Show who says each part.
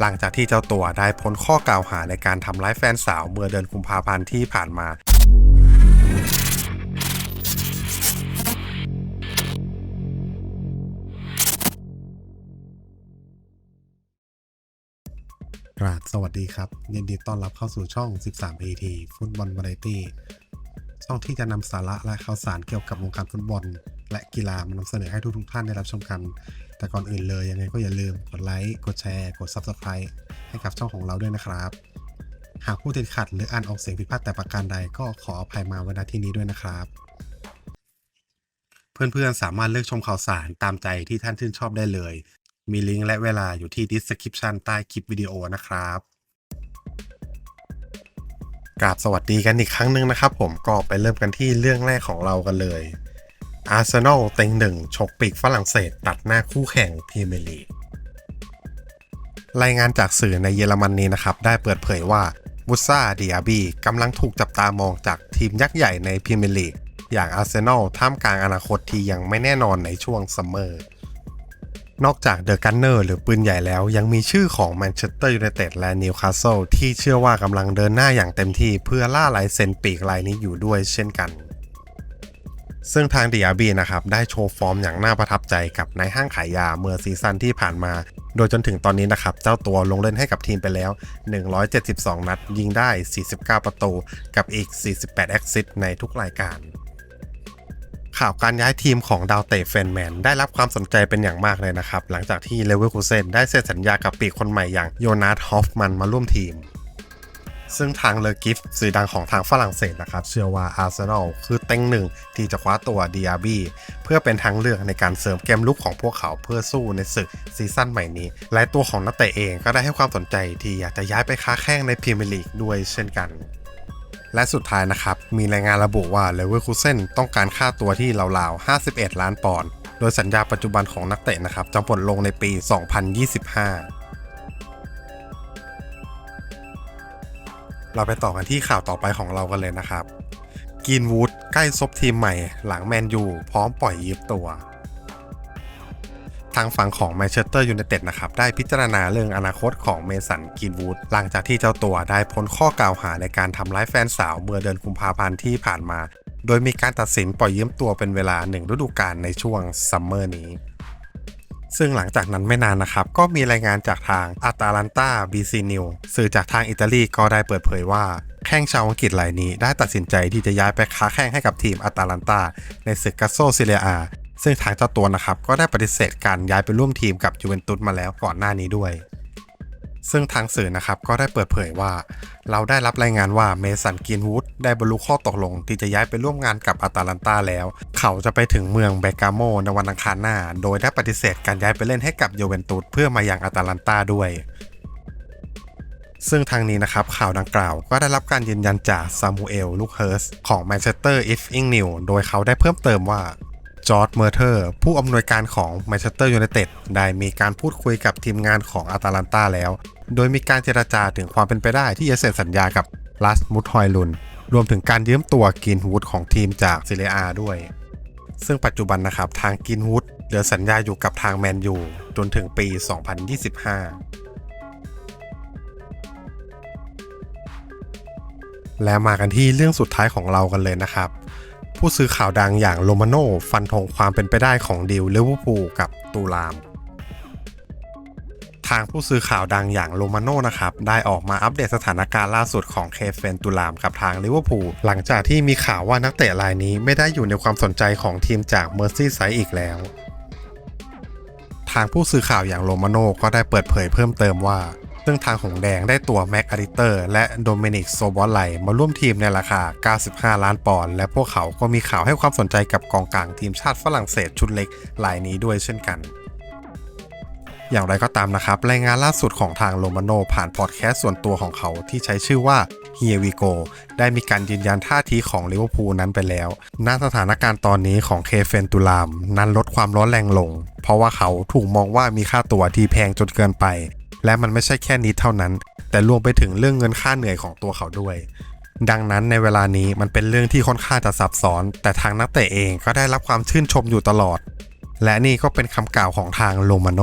Speaker 1: หลังจากที่เจ้าตัวได้พ้นข้อกล่าวหาในการทำร้ายแฟนสาวเมื่อเดือนกุมภาพันธ์ที่ผ่านมาราบสวัสดีครับ ยินดีต้อนรับเข้าสู่ช่อง 13 AT ฟุตบอลวาไรตี้ช่องที่จะนำสาระและข่าวสารเกี่ยวกับวงการฟุตบอล และกีฬามานำเสนอให้ทุกๆท่านได้รับชมกัน แต่ก่อนอื่นเลยยังไงก็อย่าลืมกดไลค์กดแชร์ กด Subscribe ให้กับช่องของเราด้วยนะครับ หากผู้ติดขัดหรืออ่านออกเสียงผิดพลาดแต่ประการใดก็ขออภัยมาไว้ณที่นี้ด้วยนะครับ เพื่อนๆสามารถเลือกชมข่าวสารตามใจที่ท่านชื่นชอบได้เลย มีลิงก์และเวลาอยู่ที่ description ใต้คลิปวิดีโอนะครับกราบสวัสดีกันอีกครั้งหนึ่งนะครับ ผมก็ไปเริ่มกันที่เรื่องแรกของเรากันเลย อาร์เซนอลเต็งหนึ่งฉกปีกฝรั่งเศสตัดหน้าคู่แข่งพรีเมียร์ลีกรายงานจากสื่อในเยอรมนนีนะครับ ได้เปิดเผยว่าบุซ่าดิอาบีกำลังถูกจับตามองจากทีมยักษ์ใหญ่ในพรีเมียร์ลีกอย่างอาร์เซนอลท่ามกลางอนาคตที่ยังไม่แน่นอนในช่วงซัมเมอร์ นอกจากเดอะกันเนอร์หรือปืนใหญ่แล้ว ยังมีชื่อของแมนเชสเตอร์ยูไนเต็ดและนิวคาสเซิลที่เชื่อว่ากำลังเดินหน้าอย่างเต็มที่เพื่อล่าลายเซ็นปีกลายนี้อยู่ด้วยเช่นกัน ซึ่งทางดิอาบีนะครับได้โชว์ฟอร์มอย่างน่าประทับใจกับในห้างขายยาเมื่อซีซั่นที่ผ่านมา โดยจนถึงตอนนี้นะครับ เจ้าตัวลงเล่นให้กับทีมไปแล้ว 172 นัด ยิงได้ 49 ประตู กับอีก 48 แอคซิสในทุกรายการ ข่าวการย้ายทีมของดาวเตะเฟนแมน ได้รับความสนใจเป็นอย่างมากเลยนะครับ หลังจากที่เลเวอร์คูเซนได้เซ็นสัญญากับปีกคนใหม่อย่างโยนาธฮอฟมันมาร่วมทีม ซึ่งทางเลอกิฟสื่อดังของทางฝรั่งเศสนะครับ เชื่อว่าอาร์เซนอลคือเต็งหนึ่งที่จะคว้าตัวดีอาบีเพื่อเป็นทางเลือกในการเสริมเกมลุกของพวกเขาเพื่อสู้ในศึกซีซั่นใหม่นี้ และตัวของนักเตะเองก็ได้ให้ความสนใจที่อยากจะย้ายไปค้าแข่งในพรีเมียร์ลีกด้วยเช่นกันและสุดท้ายนะครับ มีรายงานระบุว่าเลเวอร์คูเซนต้องการค่าตัวที่ราวๆ 51 ล้านปอนด์ โดยสัญญาปัจจุบันของนักเตะนะครับจะหมดลงในปี 2025 เราไปต่อกันที่ข่าวต่อไปของเรากันเลยนะครับกินวูดใกล้ซบทีมใหม่หลังแมนยูพร้อมปล่อยยืมตัว ทางฝั่งของแมนเชสเตอร์ยูไนเต็ดนะครับ ได้พิจารณาเรื่องอนาคตของเมสันกินวูดหลังจากที่เจ้าตัวได้พ้นข้อกล่าวหาในการทำร้ายแฟนสาวเมื่อเดือนกุมภาพันธ์ที่ผ่านมา โดยมีการตัดสินปล่อยยืมตัวเป็นเวลาหนึ่งฤดูกาลในช่วงซัมเมอร์นี้ ซึ่งหลังจากนั้นไม่นานนะครับ ก็มีรายงานจากทางอาตาลันตาบีซีนิวสื่อจากทางอิตาลีก็ได้เปิดเผยว่าแข้งชาวอังกฤษรายนี้ได้ตัดสินใจที่จะย้ายไปค้าแข้งให้กับทีมอาตาลันตาในศึกกัสโซซิเลียอาซึ่งทางเจ้าตัวนะครับก็ได้ปฏิเสธการย้ายไปร่วมทีมกับยูเวนตุสมาแล้วก่อนหน้านี้ด้วย ซึ่งทางสื่อนะครับก็ได้เปิดเผยว่า เราได้รับรายงานว่าเมสันกินวูดได้บรรลุข้อตกลง ที่จะย้ายไปร่วมงานกับอาตาลันตาแล้ว เขาจะไปถึงเมืองเบกาโมในวันอังคารหน้า โดยได้ปฏิเสธการย้ายไปเล่นให้กับยูเวนตุสเพื่อมายังอาตาลันตาด้วย ซึ่งทางนี้นะครับข่าวดังกล่าวก็ได้รับการยืนยันจากซามูเอลลูคเฮิร์สของแมนเชสเตอร์อีฟอิงนิวโดยเขาได้เพิ่มเติมว่าจอร์ดเมอร์เทอร์ผู้อำนวยการของแมนเชสเตอร์ยูไนเต็ดได้มีการพูดคุยกับทีมงานของอาตาลันตาแล้ว โดยมีการเจรจาถึงความเป็นไปได้ที่จะเซ็นสัญญากับลัสมุทฮอยลุน รวมถึงการยืมตัวกินวูดของทีมจากซิเลียอาด้วย ซึ่งปัจจุบันนะครับทางกินวูดเหลือสัญญาอยู่กับทางแมนยูจนถึงปี 2025 และมากันที่เรื่องสุดท้ายของเรากันเลยนะครับ ผู้สื่อข่าวดังอย่างโรมาโนฟันธงความเป็นไปได้ของดิวลิเวอร์พูลกับตูราม ทางผู้สื่อข่าวดังอย่างโรมาโนนะครับ ได้ออกมาอัปเดตสถานการณ์ล่าสุดของเคเฟนตูรามกับทางลิเวอร์พูลหลังจากที่มีข่าวว่านักเตะรายนี้ไม่ได้อยู่ในความสนใจของทีมจากเมอร์ซี่ไซด์อีกแล้ว ทางผู้สื่อข่าวอย่างโรมาโนก็ได้เปิดเผยเพิ่มเติมว่า ซึ่งทางหงแดงได้ตัวแม็กอาริเตอร์และโดเมนิกโซบอลไลมาร่วมทีมในราคา 95 ล้านปอนด์และพวกเขาก็มีข่าวให้ความสนใจกับกองกลางทีมชาติฝรั่งเศสชุดเล็กรายนี้ด้วยเช่นกัน อย่างไรก็ตามนะครับ รายงานล่าสุดของทางโรมาโนผ่านพอดแคสต์ส่วนตัวของเขาที่ใช้ชื่อว่า Here We Go ได้มีการยืนยันท่าทีของลิเวอร์พูลนั้นไปแล้วณสถานการณ์ตอนนี้ของเคเฟนตูลาม นั้นลดความร้อนแรงลง เพราะว่าเขาถูกมองว่ามีค่าตั๋วที่แพงจนเกินไป และมันไม่ใช่แค่นี้เท่านั้น แต่รวมไปถึงเรื่องเงินค่าเหนื่อยของตัวเขาด้วยดังนั้นในเวลานี้มันเป็นเรื่องที่ค่อนข้างจะซับซ้อน แต่ทางนักเตะเองก็ได้รับความชื่นชมอยู่ตลอด และนี่ก็เป็นคำกล่าวของทางโรมาโน